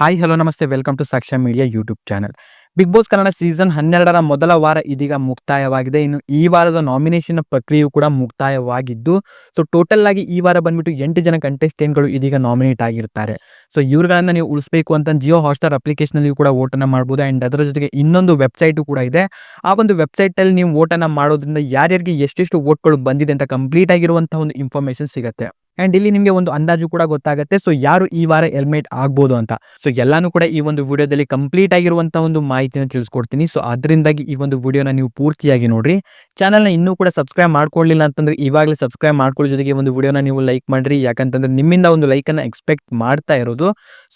Hi hello ನಮಸ್ತೆ. Welcome to Sakshya media YouTube channel big boss Kannada season ಹನ್ನೆರಡರ ಮೊದಲ ವಾರ ಇದೀಗ ಮುಕ್ತಾಯವಾಗಿದೆ. ಇನ್ನು ಈ ವಾರದ ನಾಮಿನೇಷನ್ ಪ್ರಕ್ರಿಯೆಯು ಕೂಡ ಮುಕ್ತಾಯವಾಗಿದ್ದು ಸೊ ಟೋಟಲ್ ಆಗಿ ಈ ವಾರ ಬಂದ್ಬಿಟ್ಟು ಎಂಟು ಜನ ಕಂಟೆಸ್ಟೆಂಟ್ಗಳು ಇದೀಗ ನಾಮಿನೇಟ್ ಆಗಿರ್ತಾರೆ. ಸೊ ಇವ್ರುಗಳನ್ನ ನೀವು ಉಳಿಸಬೇಕು ಅಂತ ಜಿಯೋ ಹಾಟ್ಸ್ಟಾರ್ ಅಪ್ಲಿಕೇಶನಲ್ಲಿ ಕೂಡ ಓಟನ್ನು ಮಾಡ್ಬೋದು. ಆ್ಯಂಡ್ ಅದರ ಜೊತೆಗೆ ಇನ್ನೊಂದು ವೆಬ್ಸೈಟು ಕೂಡ ಇದೆ. ಆ ಒಂದು ವೆಬ್ಸೈಟಲ್ಲಿ ನೀವು ಓಟನ್ನು ಮಾಡೋದ್ರಿಂದ ಯಾರ್ಯಾರಿಗೆ ಎಷ್ಟೆಷ್ಟು ಓಟ್ಗಳು ಬಂದಿದೆ ಅಂತ ಕಂಪ್ಲೀಟ್ ಆಗಿರುವಂಥ ಒಂದು ಇನ್ಫಾರ್ಮೇಷನ್ ಸಿಗುತ್ತೆ. ಅಂಡ್ ಇಲ್ಲಿ ನಿಮಗೆ ಒಂದು ಅಂದಾಜು ಕೂಡ ಗೊತ್ತಾಗುತ್ತೆ. ಸೊ ಯಾರು ಈ ವಾರ ಹೆಲ್ಮೆಟ್ ಆಗ್ಬೋದು ಅಂತ. ಸೊ ಎಲ್ಲಾನು ಕೂಡ ಈ ಒಂದು ವಿಡಿಯೋದಲ್ಲಿ ಕಂಪ್ಲೀಟ್ ಆಗಿರುವಂತಹ ಒಂದು ಮಾಹಿತಿನ ತಿಳಿಸ್ಕೊಡ್ತೀನಿ. ಸೊ ಅದರಿಂದಾಗಿ ಈ ಒಂದು ವಿಡಿಯೋನ ನೀವು ಪೂರ್ತಿಯಾಗಿ ನೋಡ್ರಿ. ಚಾನಲ್ನ ಇನ್ನೂ ಕೂಡ ಸಬ್ಸ್ಕ್ರೈಬ್ ಮಾಡ್ಕೊಳ್ಳಿಲ್ಲ ಅಂತಂದ್ರೆ ಇವಾಗಲೇ ಸಬ್ಸ್ಕ್ರೈಬ್ ಮಾಡ್ಕೊಳ್ಳೋ ಜೊತೆಗೆ ಒಂದು ವಿಡಿಯೋನ ನೀವು ಲೈಕ್ ಮಾಡ್ರಿ. ಯಾಕಂತಂದ್ರೆ ನಿಮ್ಮಿಂದ ಒಂದು ಲೈಕನ್ನು ಎಕ್ಸ್ಪೆಕ್ಟ್ ಮಾಡ್ತಾ ಇರೋದು.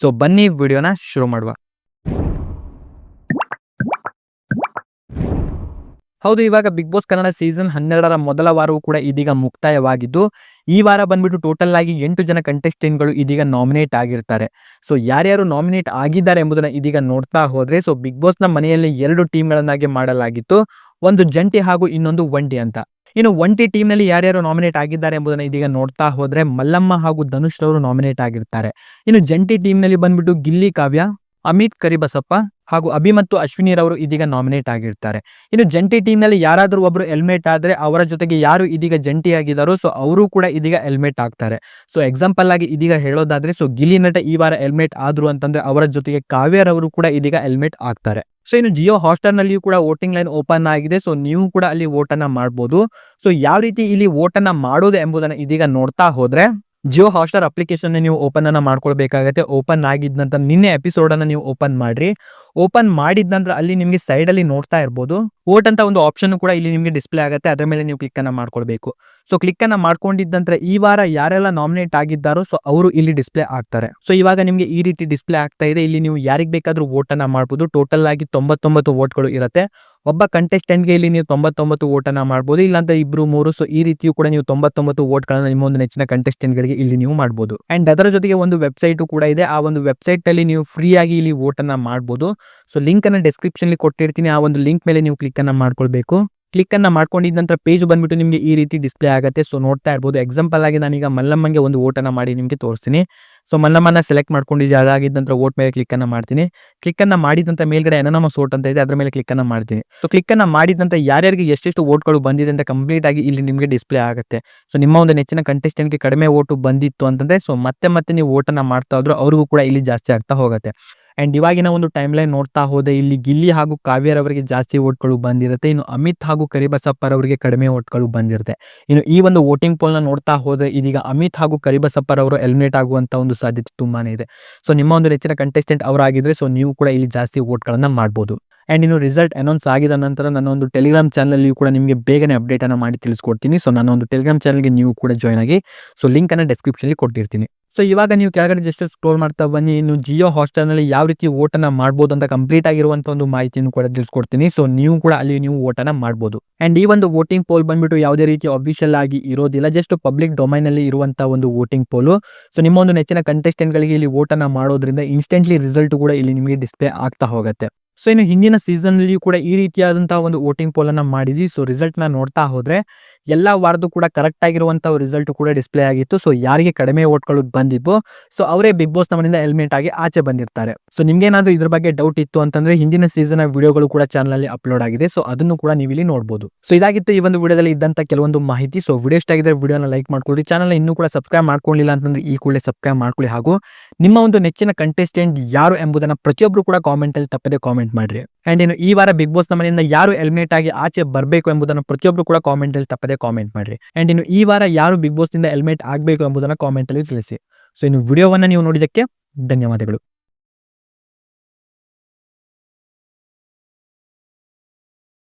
ಸೊ ಬನ್ನಿ ವಿಡಿಯೋನ ಶುರು ಮಾಡುವ. ಹೌದು, ಇವಾಗ ಬಿಗ್ ಬಾಸ್ ಕನ್ನಡ ಸೀಸನ್ ಹನ್ನೆರಡರ ಮೊದಲ ವಾರವೂ ಕೂಡ ಇದೀಗ ಮುಕ್ತಾಯವಾಗಿದ್ದು, ಈ ವಾರ ಬಂದ್ಬಿಟ್ಟು ಟೋಟಲ್ ಆಗಿ ಎಂಟು ಜನ ಕಂಟೆಸ್ಟೆಂಟ್ಗಳು ಇದೀಗ ನಾಮಿನೇಟ್ ಆಗಿರ್ತಾರೆ. ಸೊ ಯಾರ್ಯಾರು ನಾಮಿನೇಟ್ ಆಗಿದ್ದಾರೆ ಎಂಬುದನ್ನ ಇದೀಗ ನೋಡ್ತಾ ಹೋದ್ರೆ ಸೊ ಬಿಗ್ ಬಾಸ್ನ ಮನೆಯಲ್ಲಿ ಎರಡು ಟೀಮ್ಗಳನ್ನಾಗಿ ಮಾಡಲಾಗಿತ್ತು. ಒಂದು ಜಂಟಿ ಹಾಗೂ ಇನ್ನೊಂದು ಒಂಟಿ ಅಂತ. ಇನ್ನು ಒಂಟಿ ಟೀಮ್ನಲ್ಲಿ ಯಾರ್ಯಾರು ನಾಮಿನೇಟ್ ಆಗಿದ್ದಾರೆ ಎಂಬುದನ್ನು ಇದೀಗ ನೋಡ್ತಾ ಹೋದ್ರೆ ಮಲ್ಲಮ್ಮ ಹಾಗೂ ಧನುಷ್ ರವರು ನಾಮಿನೇಟ್ ಆಗಿರ್ತಾರೆ. ಇನ್ನು ಜಂಟಿ ಟೀಮ್ನಲ್ಲಿ ಬಂದ್ಬಿಟ್ಟು ಗಿಲ್ಲಿ ಕಾವ್ಯ ಅಮಿತ್ ಕರಿಬಸಪ್ಪ ಹಾಗೂ ಅಭಿ ಮತ್ತು ಅಶ್ವಿನಿ ರವರು ಇದೀಗ ನಾಮಿನೇಟ್ ಆಗಿರ್ತಾರೆ. ಇನ್ನು ಜಂಟಿ ಟೀಮ್ನಲ್ಲಿ ಯಾರಾದರೂ ಒಬ್ರು ಹೆಲ್ಮೆಟ್ ಆದ್ರೆ ಅವರ ಜೊತೆಗೆ ಯಾರು ಇದೀಗ ಜಂಟಿ ಆಗಿದ್ದಾರೋ ಸೊ ಅವರು ಕೂಡ ಇದೀಗ ಹೆಲ್ಮೆಟ್ ಆಗ್ತಾರೆ. ಸೊ ಎಕ್ಸಾಂಪಲ್ ಆಗಿ ಇದೀಗ ಹೇಳೋದಾದ್ರೆ ಸೊ ಗಿಲಿ ನಟ ಈ ವಾರ ಹೆಲ್ಮೆಟ್ ಆದ್ರು ಅಂತಂದ್ರೆ ಅವರ ಜೊತೆಗೆ ಕಾವ್ಯರವರು ಕೂಡ ಇದೀಗ ಹೆಲ್ಮೆಟ್ ಆಗ್ತಾರೆ. ಸೊ ಇನ್ನು ಜಿಯೋ ಹಾಸ್ಟೆಲ್ನಲ್ಲಿಯೂ ನಲ್ಲಿಯೂ ಕೂಡ ವೋಟಿಂಗ್ ಲೈನ್ ಓಪನ್ ಆಗಿದೆ ಸೊ ನೀವು ಕೂಡ ಅಲ್ಲಿ ವೋಟನ್ನ ಮಾಡ್ಬೋದು. ಸೊ ಯಾವ ರೀತಿ ಇಲ್ಲಿ ವೋಟನ್ನ ಮಾಡೋದು ಎಂಬುದನ್ನ ಇದೀಗ ನೋಡ್ತಾ ಹೋದ್ರೆ ಜಿಯೋ ಹಾಟ್ಸ್ಟಾರ್ ಅಪ್ಲಿಕೇಶನ್ ನೀವು ಓಪನ್ ಅನ್ನ ಮಾಡ್ಕೊಳ್ಬೇಕಾಗತ್ತೆ. ಓಪನ್ ಆಗಿದ ನಂತರ ನಿನ್ನೆ ಎಪಿಸೋಡ್ ಅನ್ನ ನೀವು ಓಪನ್ ಮಾಡ್ರಿ. ಓಪನ್ ಮಾಡಿದ ನಂತರ ಅಲ್ಲಿ ನಿಮಗೆ ಸೈಡ್ ಅಲ್ಲಿ ನೋಡ್ತಾ ಇರ್ಬೋದು. ಓಟ್ ಅಂತ ಒಂದು ಆಪ್ಷನ್ ಕೂಡ ಇಲ್ಲಿ ನಿಮಗೆ ಡಿಸ್ಪ್ಲೇ ಆಗುತ್ತೆ. ಅದರ ಮೇಲೆ ನೀವು ಕ್ಲಿಕ್ ಅನ್ನ ಮಾಡ್ಕೊಳ್ಬೇಕು. ಸೊ ಕ್ಲಿಕ್ ಅನ್ನ ಮಾಡ್ಕೊಂಡಿದ್ದ ನಂತರ ಈ ವಾರ ಯಾರೆಲ್ಲ ನಾಮಿನೇಟ್ ಆಗಿದ್ದಾರೋ ಸೊ ಅವರು ಇಲ್ಲಿ ಡಿಸ್ಪ್ಲೇ ಆಗ್ತಾರೆ. ಸೊ ಇವಾಗ ನಿಮಗೆ ಈ ರೀತಿ ಡಿಸ್ಪ್ಲೇ ಆಗ್ತಾ ಇದೆ. ಇಲ್ಲಿ ನೀವು ಯಾರಿಗೆ ಬೇಕಾದ್ರೂ ವೋಟ್ ಅನ್ನ ಮಾಡ್ಬೋದು. ಟೋಟಲ್ ಆಗಿ ತೊಂಬತ್ತೊಂಬತ್ತು ವೋಟ್ಗಳು ಇರುತ್ತೆ. ಒಬ್ಬ ಕಂಟೆಸ್ಟೆಂಟ್ಗೆ ಇಲ್ಲಿ ನೀವು ತೊಂಬತ್ತೊಂಬತ್ತು ವೋಟನ್ನು ಮಾಡ್ಬೋದು, ಇಲ್ಲಾಂದ್ರೆ ಇಬ್ರು, ಮೂರು ಸೊ ಈ ರೀತಿಯೂ ಕೂಡ ನೀವು ತೊಂಬತ್ತೊಂಬತ್ತು ವೋಟ್ಗಳನ್ನು ನಿಮ್ಮ ಒಂದು ನೆಚ್ಚಿನ ಕಂಟೆಸ್ಟೆಂಟ್ಗಳಿಗೆ ಇಲ್ಲಿ ನೀವು ಮಾಡ್ಬೋದು. ಅಂಡ್ ಅದರ ಜೊತೆಗೆ ಒಂದು ವೆಬ್ಸೈಟು ಕೂಡ ಇದೆ, ಆ ಒಂದು ವೆಬ್ಸೈಟಲ್ಲಿ ನೀವು ಫ್ರೀಯಾಗಿ ಇಲ್ಲಿ ವೋಟನ್ನು ಮಾಡ್ಬೋದು. ಸೊ ಲಿಂಕನ್ನು ಡಿಸ್ಕ್ರಿಪ್ಷನ್ಲಿ ಡಿಸ್ಕ್ರಿಪ್ಷನ್ ಕೊಟ್ಟಿರ್ತೀನಿ, ಆ ಒಂದು ಲಿಂಕ್ ಮೇಲೆ ನೀವು ಕ್ಲಿಕ್ಕನ್ನು ಮಾಡ್ಕೊಳ್ಬೇಕು. ಕ್ಲಿಕ್ ಅನ್ನ ಮಾಡ್ಕೊಂಡಿದ ನಂತರ ಪೇಜ್ ಬಂದ್ಬಿಟ್ಟು ನಿಮಗೆ ಈ ರೀತಿ ಡಿಸ್ಪ್ಲೇ ಆಗುತ್ತೆ. ಸೊ ನೋಡ್ತಾ ಇರ್ಬೋದು. ಎಕ್ಸಾಂಪಲ್ ಆಗಿ ನಾನೀಗ ಮಲ್ಲಮ್ಮಂಗೆ ಒಂದು ಓಟನ್ನ ಮಾಡಿ ನಿಮಗೆ ತೋರಿಸ್ತೀನಿ. ಸೊ ಮಲ್ಲಮ್ಮನ ಸೆಲೆಕ್ಟ್ ಮಾಡ್ಕೊಂಡು ಅದಾಗಿದ್ದ ನಂತರ ಓಟ್ ಮೇಲೆ ಕ್ಲಿಕ್ ಅನ್ನ ಮಾಡ್ತೀನಿ. ಕ್ಲಿಕ್ ಅನ್ನ ಮಾಡಿದಂತ ಮೇಲ್ಗಡೆ ಎನನಮಸ್ ಸೋಟ್ ಅಂತ ಇದೆ, ಅದರ ಮೇಲೆ ಕ್ಲಿಕ್ ಅನ್ನ ಮಾಡ್ತೀನಿ. ಸೊ ಕ್ಲಿಕ್ ಅನ್ನ ಮಾಡಿದಂತ ಯಾರ್ಯಾರಿಗೆ ಎಷ್ಟೆಷ್ಟು ಓಟ್ಗಳು ಬಂದಿದೆ ಅಂತ ಕಂಪ್ಲೀಟ್ ಆಗಿ ಇಲ್ಲಿ ನಿಮಗೆ ಡಿಸ್ಪ್ಲೇ ಆಗುತ್ತೆ. ಸೊ ನಿಮ್ಮ ಒಂದು ನೆಚ್ಚಿನ ಕಂಟೆಸ್ಟೆಂಟ್ಗೆ ಕಡಿಮೆ ಓಟು ಬಂದಿತ್ತು ಅಂತಂದ್ರೆ, ಸೊ ಮತ್ತೆ ಮತ್ತೆ ನೀವು ಓಟನ್ನ ಮಾಡ್ತಾ ಹೋದ್ರು ಅವ್ರಿಗೂ ಕೂಡ ಇಲ್ಲಿ ಜಾಸ್ತಿ ಆಗ್ತಾ ಹೋಗುತ್ತೆ. ಅಂಡ್ ಇವಾಗಿನ ಒಂದು ಟೈಮ್ ಲೈನ್ ನೋಡ್ತಾ ಹೋದೆ, ಇಲ್ಲಿ ಗಿಲ್ಲಿ ಹಾಗೂ ಕಾವ್ಯರವರಿಗೆ ಜಾಸ್ತಿ ಓಟ್ಗಳು ಬಂದಿರುತ್ತೆ. ಇನ್ನು ಅಮಿತ್ ಹಾಗೂ ಕರಿಬಸಪ್ಪರವರಿಗೆ ಕಡಿಮೆ ಓಟ್ಗಳು ಬಂದಿರುತ್ತೆ. ಇನ್ನು ಈ ಒಂದು ವೋಟಿಂಗ್ ಪೋಲ್ನ ನೋಡ್ತಾ ಹೋದ್ರೆ ಇದೀಗ ಅಮಿತ್ ಹಾಗೂ ಕರಿಬಸಪ್ಪರವರು ಎಲಿಮಿನೇಟ್ ಆಗುವಂತ ಒಂದು ಸಾಧ್ಯತೆ ತುಂಬಾನೇ ಇದೆ. ಸೊ ನಿಮ್ಮ ಒಂದು ನೆಚ್ಚಿನ ಕಂಟೆಸ್ಟೆಂಟ್ ಅವರಾಗಿದ್ರೆ ಸೊ ನೀವು ಕೂಡ ಇಲ್ಲಿ ಜಾಸ್ತಿ ಓಟ್ಗಳನ್ನ ಮಾಡ್ಬೋದು. ಆ್ಯಂಡ್ ಇನ್ನು ರಿಸಲ್ಟ್ ಅನೌನ್ಸ್ ಆಗಿದ ನಂತರ ನನ್ನ ಒಂದು ಟೆಲಿಗ್ರಾಮ್ ಚಾನಲಲ್ಲಿ ಕೂಡ ನಿಮಗೆ ಬೇಗನೆ ಅಪ್ಡೇಟನ್ನು ಮಾಡಿ ತಿಳಿಸ್ಕೊಡ್ತೀನಿ. ಸೊ ನನ್ನ ಒಂದು ಟೆಲಿಗ್ರಾಮ್ ಚಾನಲ್ಗೆ ನೀವು ಕೂಡ ಜಾಯ್ನ್ ಆಗಿ ಸೊ ಲಿಂಕನ್ನು ಡೆಸ್ಕ್ರಿಪ್ಷನ್ಲಿ ಕೊಟ್ಟಿರ್ತೀನಿ. ಸೊ ಇವಾಗ ನೀವು ಕೆಳಗಡೆ ಜಸ್ಟ್ ಸ್ಕ್ರೋಲ್ ಮಾಡ್ತಾ ಬನ್ನಿ. ಇನ್ನು ಜಿಯೋ ಹಾಸ್ಟೆಲ್ನಲ್ಲಿ ಯಾವ ರೀತಿ ಓಟನ ಮಾಡ್ಬೋದು ಅಂತ ಕಂಪ್ಲೀಟ್ ಆಗಿರುವಂತಹ ಒಂದು ಮಾಹಿತಿಯನ್ನು ಕೂಡ ತಿಳಿಸ್ಕೊಡ್ತೀನಿ. ಸೊ ನೀವು ಕೂಡ ಅಲ್ಲಿ ನೀವು ಓಟನ ಮಾಡ್ಬೋದು. ಅಂಡ್ ಈ ಒಂದು ವೋಟಿಂಗ್ ಪೋಲ್ ಬಂದ್ಬಿಟ್ಟು ಯಾವುದೇ ರೀತಿ ಅಫಿಷಿಯಲ್ ಆಗಿ ಇರೋದಿಲ್ಲ. ಜಸ್ಟ್ ಪಬ್ಲಿಕ್ ಡೊಮೈನ್ ಅಲ್ಲಿ ಇರುವಂತಹ ಒಂದು ವೋಟಿಂಗ್ ಪೋಲು ಸೊ ನಿಮ್ಮ ಒಂದು ನೆಚ್ಚಿನ ಕಂಟೆಸ್ಟೆಂಟ್ಗಳಿಗೆ ಇಲ್ಲಿ ಓಟನ ಮಾಡೋದ್ರಿಂದ ಇನ್ಸ್ಟೆಂಟ್ಲಿ ರಿಸಲ್ಟ್ ಕೂಡ ಇಲ್ಲಿ ನಿಮಗೆ ಡಿಸ್ಪ್ಲೇ ಆಗ್ತಾ ಹೋಗುತ್ತೆ. ಸೊ ಇನ್ನು ಹಿಂದಿನ ಸೀಸನ್ ಅಲ್ಲಿ ಕೂಡ ಈ ರೀತಿಯಾದಂತಹ ಒಂದು ವೋಟಿಂಗ್ ಪೋಲ್ ಅನ್ನ ಮಾಡಿದ್ವಿ. ಸೊ ರಿಸಲ್ಟ್ನ ನೋಡ್ತಾ ಹೋದ್ರೆ ಎಲ್ಲ ವಾರದ್ದು ಕೂಡ ಕರೆಕ್ಟ್ ಆಗಿರುವಂತಹ ರಿಸಲ್ಟ್ ಕೂಡ ಡಿಸ್ಪ್ಲೇ ಆಗಿತ್ತು. ಸೊ ಯಾರಿಗೆ ಕಡಿಮೆ ಓಟ್ಗಳು ಬಂದಿದ್ವು ಸೊ ಅವರೇ ಬಿಗ್ ಬಾಸ್ ನಮ್ಮನಿಂದ ಎಲಿಮಿನೇಟ್ ಆಗಿ ಆಚೆ ಬಂದಿರ್ತಾರೆ. ಸೊ ನಿಮ್ಗೆ ಏನಾದ್ರು ಇದ್ರ ಬಗ್ಗೆ ಡೌಟ್ ಇತ್ತು ಅಂತಂದ್ರೆ ಹಿಂದಿನ ಸೀಸನ್ ವಿಡಿಯೋಗಳು ಕೂಡ ಚಾನಲ್ ಅಲ್ಲಿ ಅಪ್ಲೋಡ್ ಆಗಿದೆ. ಸೊ ಅದನ್ನು ಕೂಡ ನೀವು ಇಲ್ಲಿ ನೋಡಬಹುದು ಸೊ ಇದಾಗಿತ್ತು ಈ ಒಂದು ವಿಡಿಯೋದಲ್ಲಿ ಇದ್ದಂತ ಕೆಲವೊಂದು ಮಾಹಿತಿ. ಸೊ ವಿಡಿಯೋ ಇಷ್ಟ ಆಗಿದ್ರೆ ವಿಡಿಯೋನ ಲೈಕ್ ಮಾಡ್ಕೊಳ್ಳಿ. ಚಾನಲ್ ಇನ್ನೂ ಕೂಡ ಸಬ್ಸ್ಕ್ರೈಬ್ ಮಾಡ್ಕೊಳ್ಳಿಲ್ಲ ಅಂತಂದ್ರೆ ಈ ಕೂಡಲೇ ಸಬ್ಸ್ಕ್ರೈಬ್ ಮಾಡ್ಕೊಳ್ಳಿ. ಹಾಗೂ ನಿಮ್ಮ ಒಂದು ನೆಚ್ಚಿನ ಕಂಟೆಸ್ಟೆಂಟ್ ಯಾರು ಎಂಬುದನ್ನ ಪ್ರತಿಯೊಬ್ಬರು ಕೂಡ ಕಾಮೆಂಟ್ ಅಲ್ಲಿ ತಪ್ಪದೆ ಕಾಮೆಂಟ್ ಮಾಡ್ರಿ. ಅಂಡ್ ಇನ್ನು ಈ ವಾರ ಬಿಗ್ ಬಾಸ್ ನಮ್ಮನಿಂದ ಯಾರು ಎಲಿಮಿನೇಟ್ ಆಗಿ ಆಚೆ ಬರಬೇಕು ಎಂಬುದನ್ನು ಪ್ರತಿಯೊಬ್ಬರು ಕೂಡ ಕಾಮೆಂಟ್ ಅಲ್ಲಿ ತಪ್ಪದೆ ಕಾಮೆಂಟ್ ಮಾಡಿರಿ. ಅಂಡ್ ಇನ್ನು ಈ ವಾರ ಯಾರು ಬಿಗ್ ಬಾಸ್ನಿಂದ ಎಲ್ಮೆಟ್ ಆಗಬೇಕು ಎಂಬುದನ್ನು ಕಾಮೆಂಟ್ ಅಲ್ಲಿ ತಿಳಿಸಿ. ಸೊ ಇನ್ನು ವಿಡಿಯೋವನ್ನ ನೀವು ನೋಡಿದಕ್ಕೆ ಧನ್ಯವಾದಗಳು.